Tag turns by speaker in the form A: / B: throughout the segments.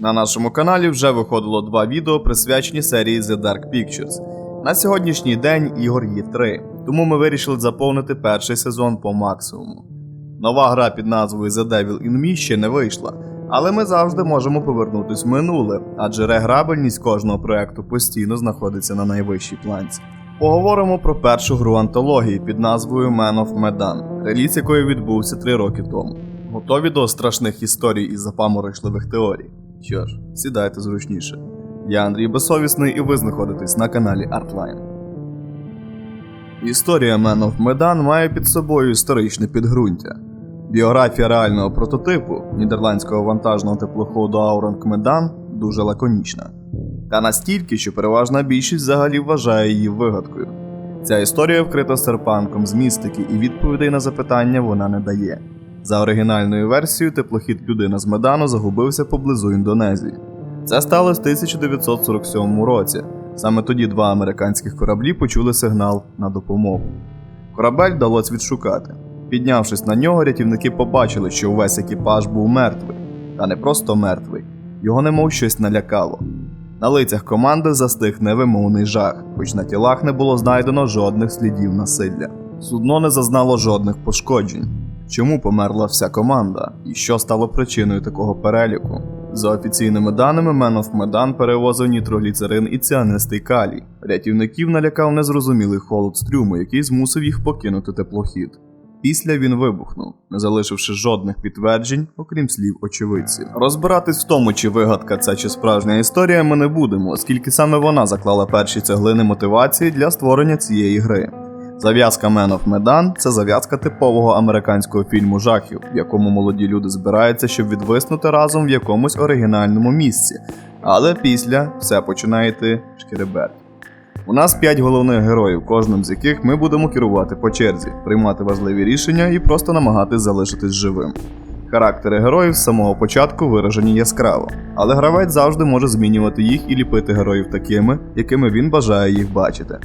A: На нашому каналі вже виходило два відео, присвячені серії The Dark Pictures. На сьогоднішній день ігор є три, тому ми вирішили заповнити перший сезон по максимуму. Нова гра під назвою The Devil in Me ще не вийшла, але ми завжди можемо повернутись в минуле, адже реграбельність кожного проекту постійно знаходиться на найвищій планці. Поговоримо про першу гру антології під назвою Man of Medan, реліз якої відбувся три роки тому. Готові до страшних історій і запаморочливих теорій. Що ж, сідайте зручніше. Я Андрій Безсовісний і ви знаходитесь на каналі Artline. Історія Man of Medan має під собою історичне підґрунтя. Біографія реального прототипу нідерландського вантажного теплоходу Ауранг Медан дуже лаконічна. Та настільки, що переважна більшість взагалі вважає її вигадкою. Ця історія вкрита серпанком з містики, і відповідей на запитання вона не дає. За оригінальною версією, теплохід людина з Медану загубився поблизу Індонезії. Це сталося в 1947 році. Саме тоді два американських кораблі почули сигнал на допомогу. Корабель вдалося відшукати. Піднявшись на нього, рятівники побачили, що увесь екіпаж був мертвий. Та не просто мертвий, його немов щось налякало. На лицях команди застиг невимовний жах, хоч на тілах не було знайдено жодних слідів насилля. Судно не зазнало жодних пошкоджень. Чому померла вся команда? І що стало причиною такого переліку? За офіційними даними, of Medan перевозив нітрогліцерин і ціанистий калій. Рятівників налякав незрозумілий холод стрюму, який змусив їх покинути теплохід. Після він вибухнув, не залишивши жодних підтверджень, окрім слів очевидців. Розбиратись в тому, чи вигадка це чи справжня історія, ми не будемо, оскільки саме вона заклала перші цеглини мотивації для створення цієї гри. Зав'язка Man of Medan – це зав'язка типового американського фільму жахів, в якому молоді люди збираються, щоб відвиснути разом в якомусь оригінальному місці. Але після все починає йти шкереберть. У нас п'ять головних героїв, кожним з яких ми будемо керувати по черзі, приймати важливі рішення і просто намагатись залишитись живим. Характери героїв з самого початку виражені яскраво, але гравець завжди може змінювати їх і ліпити героїв такими, якими він бажає їх бачити.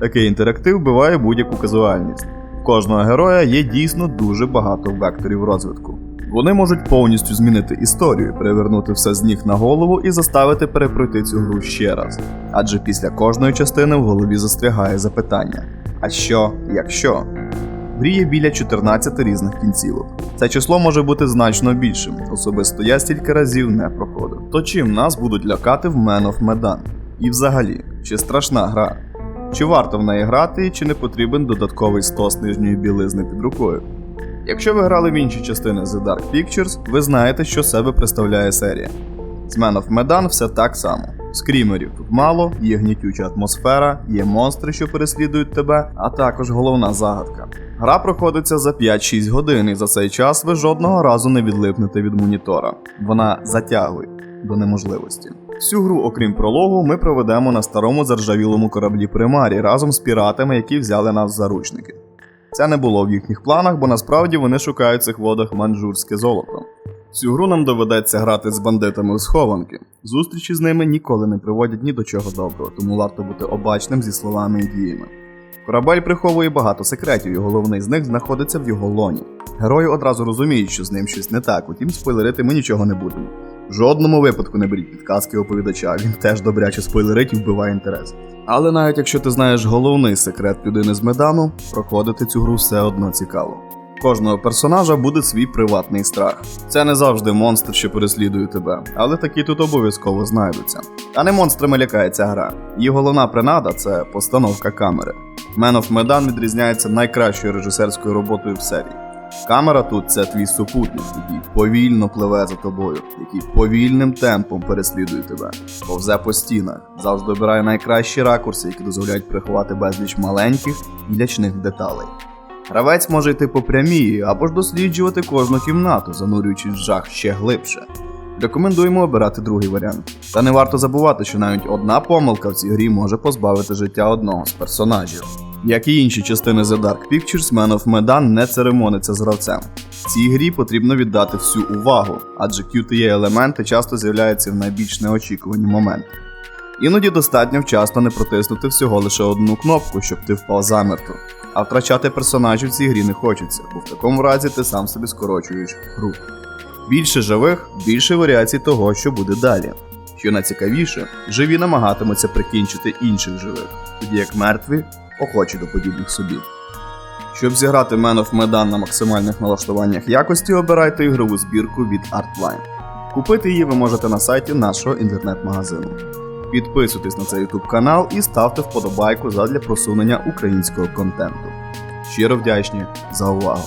A: Такий інтерактив вбиває будь-яку казуальність. В кожного героя є дійсно дуже багато векторів розвитку. Вони можуть повністю змінити історію, перевернути все з ніг на голову і заставити перепройти цю гру ще раз. Адже після кожної частини в голові застрягає запитання: а що, якщо? В грі є біля 14 різних кінцівок. Це число може бути значно більшим, особисто я стільки разів не проходив. То чим нас будуть лякати в Man of Medan? І взагалі, чи страшна гра? Чи варто в неї грати, і чи не потрібен додатковий стос нижньої білизни під рукою? Якщо ви грали в інші частини The Dark Pictures, ви знаєте, що себе представляє серія. З Man of Medan все так само. Скрімерів тут мало, є гнітюча атмосфера, є монстри, що переслідують тебе, а також головна загадка. Гра проходиться за 5-6 годин, і за цей час ви жодного разу не відлипнете від монітора. Вона затягує до неможливості. Всю гру, окрім прологу, ми проведемо на старому заржавілому кораблі Примарі разом з піратами, які взяли нас заручники. Це не було в їхніх планах, бо насправді вони шукають в цих водах манджурське золото. Цю гру нам доведеться грати з бандитами у схованки. Зустрічі з ними ніколи не приводять ні до чого доброго, тому варто бути обачним зі словами і діями. Корабель приховує багато секретів, і головний з них знаходиться в його лоні. Герої одразу розуміють, що з ним щось не так, утім спойлерити ми нічого не будемо. В жодному випадку не беріть підказки оповідача, він теж добряче спойлерить і вбиває інтерес. Але навіть якщо ти знаєш головний секрет людини з медану, проходити цю гру все одно цікаво. Кожного персонажа буде свій приватний страх. Це не завжди монстр, що переслідує тебе, але такі тут обов'язково знайдуться. А не монстрами лякає ця гра. Її головна принада це постановка камери. Man of Medan відрізняється найкращою режисерською роботою в серії. Камера тут це твій супутник, який повільно пливе за тобою, який повільним темпом переслідує тебе, повзе по стінах, завжди обирає найкращі ракурси, які дозволяють приховати безліч маленьких і лячних деталей. Гравець може йти по прямій або ж досліджувати кожну кімнату, занурюючись в жах ще глибше. Рекомендуємо обирати другий варіант. Та не варто забувати, що навіть одна помилка в цій грі може позбавити життя одного з персонажів. Як і інші частини The Dark Pictures, Man of Medan не церемониться з гравцем. Цій грі потрібно віддати всю увагу, адже QTE елементи часто з'являються в найбільш неочікувані моменти. Іноді достатньо вчасно не протиснути всього лише одну кнопку, щоб ти впав замертво. А втрачати персонажів в цій грі не хочеться, бо в такому разі ти сам собі скорочуєш гру. Більше живих, більше варіацій того, що буде далі. Що найцікавіше, живі намагатимуться прикінчити інших живих, тоді як мертві охочі до подібних собі. Щоб зіграти Man of Medan на максимальних налаштуваннях якості, обирайте ігрову збірку від Artline. Купити її ви можете на сайті нашого інтернет-магазину. Підписуйтесь на цей YouTube канал і ставте вподобайку задля просунення українського контенту. Щиро вдячні за увагу!